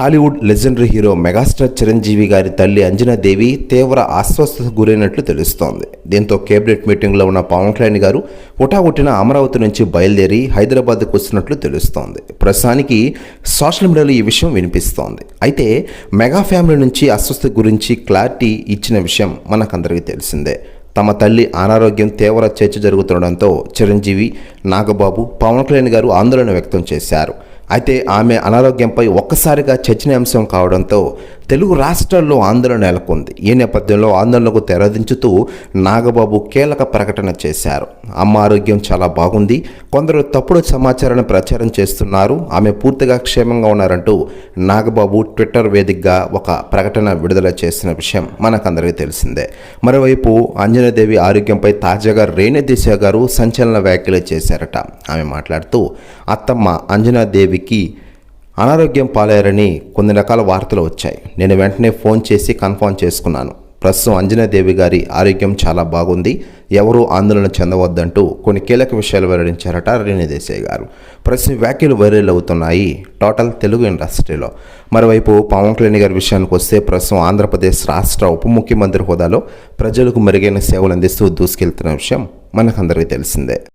Tollywood legendary hero megastar Chiranjeevi గారి తల్లి అంజనాదేవి తీవ్ర అస్వస్థతకు గురైనట్లు తెలుస్తోంది. దీంతో కేబినెట్ మీటింగ్లో ఉన్న పవన్ కళ్యాణ్ గారు హుటాహుటిన అమరావతి నుంచి బయలుదేరి హైదరాబాద్కు వస్తున్నట్లు తెలుస్తోంది. ప్రస్తుతానికి సోషల్ మీడియాలో ఈ విషయం వినిపిస్తోంది. అయితే మెగా ఫ్యామిలీ నుంచి అస్వస్థత గురించి క్లారిటీ ఇచ్చిన విషయం మనకందరికీ తెలిసిందే. తమ తల్లి అనారోగ్యం తీవ్ర చర్చ జరుగుతుండడంతో చిరంజీవి నాగబాబు పవన్ కళ్యాణ్ గారు ఆందోళన వ్యక్తం చేశారు. అయితే ఆమె అనారోగ్యంపై ఒక్కసారిగా చర్చనీయాంశం కావడంతో తెలుగు రాష్ట్రాల్లో ఆందోళన నెలకొంది. ఈ నేపథ్యంలో ఆందోళనకు తెరదించుతూ నాగబాబు కీలక ప్రకటన చేశారు. అమ్మ ఆరోగ్యం చాలా బాగుంది. కొందరు తప్పుడు సమాచారాన్ని ప్రచారం చేస్తున్నారు. ఆమె పూర్తిగా క్షేమంగా ఉన్నారంటూ నాగబాబు ట్విట్టర్ వేదికగా ఒక ప్రకటన విడుదల చేసిన విషయం మనకందరికీ తెలిసిందే. మరోవైపు అంజనాదేవి ఆరోగ్యంపై తాజాగా రేణుదిశ గారు సంచలన వ్యాఖ్యలు చేశారట. ఆమె మాట్లాడుతూ అత్తమ్మ అంజనాదేవికి అనారోగ్యం పాలయ్యారని కొన్ని రకాల వార్తలు వచ్చాయి. నేను వెంటనే ఫోన్ చేసి కన్ఫర్మ్ చేసుకున్నాను. ప్రస్తుతం అంజనాదేవి గారి ఆరోగ్యం చాలా బాగుంది. ఎవరూ ఆందోళన చెందవద్దంటూ కొన్ని కీలక విషయాలు వెల్లడించారట రేణుదేశాయ్ గారు. ప్రస్తుతం వ్యాఖ్యలు వైరల్ అవుతున్నాయి. టోటల్ తెలుగు ఇండస్ట్రీలో. మరోవైపు పవన్ కళ్యాణ్ గారి విషయానికి వస్తే ప్రస్తుతం ఆంధ్రప్రదేశ్ రాష్ట్ర ఉప ముఖ్యమంత్రి హోదాలో ప్రజలకు మెరుగైన సేవలు అందిస్తూ దూసుకెళ్తున్న విషయం మనకందరికీ తెలిసిందే.